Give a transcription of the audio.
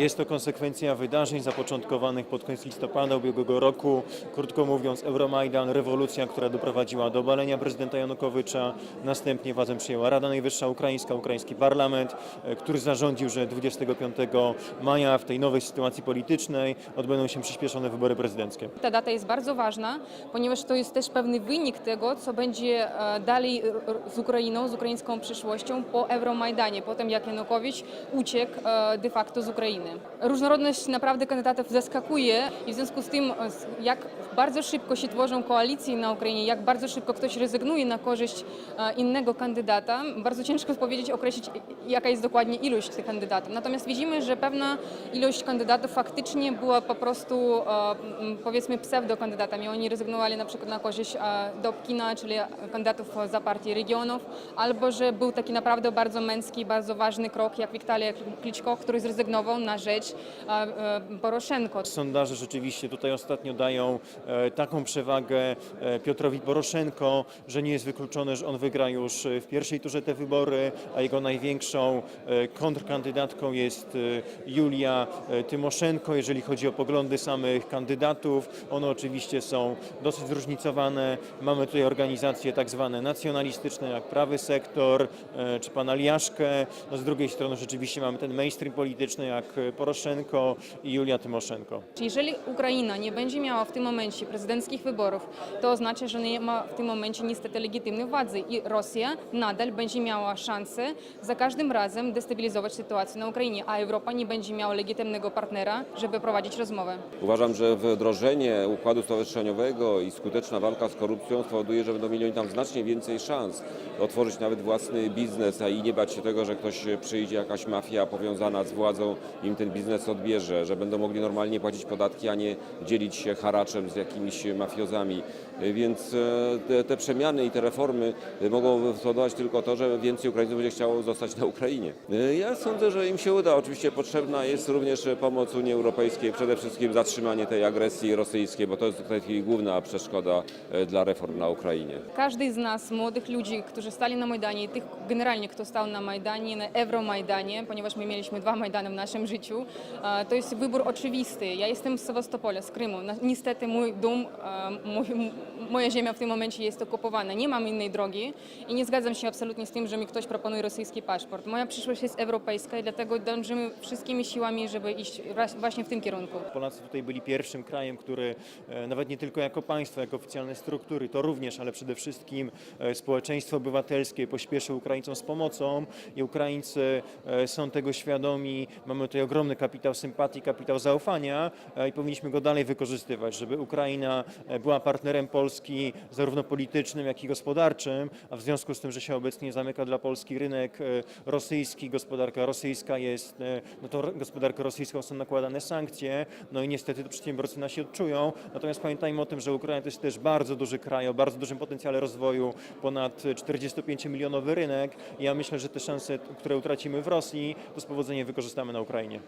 Jest to konsekwencja wydarzeń zapoczątkowanych pod koniec listopada ubiegłego roku. Krótko mówiąc, Euromajdan, rewolucja, która doprowadziła do obalenia prezydenta Janukowycza. Następnie władzę przyjęła Rada Najwyższa Ukraińska, ukraiński parlament, e, który zarządził, że 25 maja w tej nowej sytuacji politycznej odbędą się przyspieszone wybory prezydenckie. Ta data jest bardzo ważna, ponieważ to jest też pewny wynik tego, co będzie e, dalej r- z Ukrainą, z ukraińską przyszłością po Euromajdanie, po tym jak Janukowicz uciekł e, de facto z Ukrainy. Różnorodność naprawdę kandydatów zaskakuje i w związku z tym, jak bardzo szybko się tworzą koalicje na Ukrainie, jak bardzo szybko ktoś rezygnuje na korzyść innego kandydata, bardzo ciężko powiedzieć, określić jaka jest dokładnie ilość tych kandydatów. Natomiast widzimy, że pewna ilość kandydatów faktycznie była po prostu powiedzmy pseudokandydatami. Oni rezygnowali na przykład na korzyść Dobkina, czyli kandydatów za partię regionów, albo że był taki naprawdę bardzo męski, bardzo ważny krok jak Wiktalia Kliczko, który zrezygnował na rzecz e, e, Poroszenko. Sondaże rzeczywiście tutaj ostatnio dają e, taką przewagę Piotrowi Poroszenko, że nie jest wykluczone, że on wygra już w pierwszej turze te wybory, a jego największą kontrkandydatką jest Julia Tymoszenko. Jeżeli chodzi o poglądy samych kandydatów, one oczywiście są dosyć zróżnicowane. Mamy tutaj organizacje tak zwane nacjonalistyczne, jak Prawy Sektor czy pana Liaszkę. No z drugiej strony rzeczywiście mamy ten mainstream polityczny, jak Poroszenko i Julia Tymoszenko. Jeżeli Ukraina nie będzie miała w tym momencie prezydenckich wyborów, to oznacza, że nie ma w tym momencie niestety legitymnej władzy i Rosja nadal będzie miała szansę za każdym razem destabilizować sytuację na Ukrainie, a Europa nie będzie miała legitymnego partnera, żeby prowadzić rozmowę. Uważam, że wdrożenie układu stowarzyszeniowego i skuteczna walka z korupcją spowoduje, że będą mieli oni tam znacznie więcej szans otworzyć nawet własny biznes, a i nie bać się tego, że ktoś przyjdzie, jakaś mafia powiązana z władzą im ten biznes odbierze, że będą mogli normalnie płacić podatki, a nie dzielić się haraczem z jakimiś mafiozami. Więc e, te, te przemiany i te reformy mogą spowodować tylko to, że więcej Ukraińców będzie chciało zostać na Ukrainie. Ja sądzę, że im się uda. Oczywiście potrzebna jest również pomoc Unii Europejskiej, przede wszystkim zatrzymanie tej agresji rosyjskiej, bo to jest chwili główna przeszkoda e, dla reform na Ukrainie. Każdy z nas, młodych ludzi, którzy stali na Majdanie i tych generalnie, kto stał na Majdanie, na Euromajdanie, ponieważ my mieliśmy dwa Majdany w naszym życiu, e, to jest wybór oczywisty. Ja jestem z Sewastopola, z Krymu. Niestety mój dom, e, moja ziemia w tym momencie jest okupowana. Nie mam innej drogi i nie zgadzam się absolutnie z tym, że mi ktoś proponuje rosyjski paszport. Moja przyszłość jest europejska i dlatego dążymy wszystkimi siłami, żeby iść właśnie w tym kierunku. Polacy tutaj byli pierwszym krajem, który e, nawet nie tylko jako państwo, jako oficjalne struktury, to również, ale przede wszystkim społeczeństwo obywatelskie pośpieszy Ukraińcom z pomocą i Ukraińcy są tego świadomi. Mamy tutaj ogromny kapitał sympatii, kapitał zaufania e, i powinniśmy go dalej wykorzystywać, żeby Ukraina e, była partnerem Polski zarówno politycznym, jak i gospodarczym, a w związku z tym, że się obecnie zamyka dla Polski rynek e, rosyjski, gospodarka rosyjska jest, no to gospodarkę rosyjską są nakładane sankcje, no i niestety to przedsiębiorcy nasi odczują. Natomiast pamiętajmy o tym, że Ukraina to jest też bardzo duży kraj o bardzo dużym potencjale rozwoju, ponad 45-milionowy rynek ja myślę, że te szanse, które utracimy w Rosji, to z powodzeniem wykorzystamy na Ukrainie.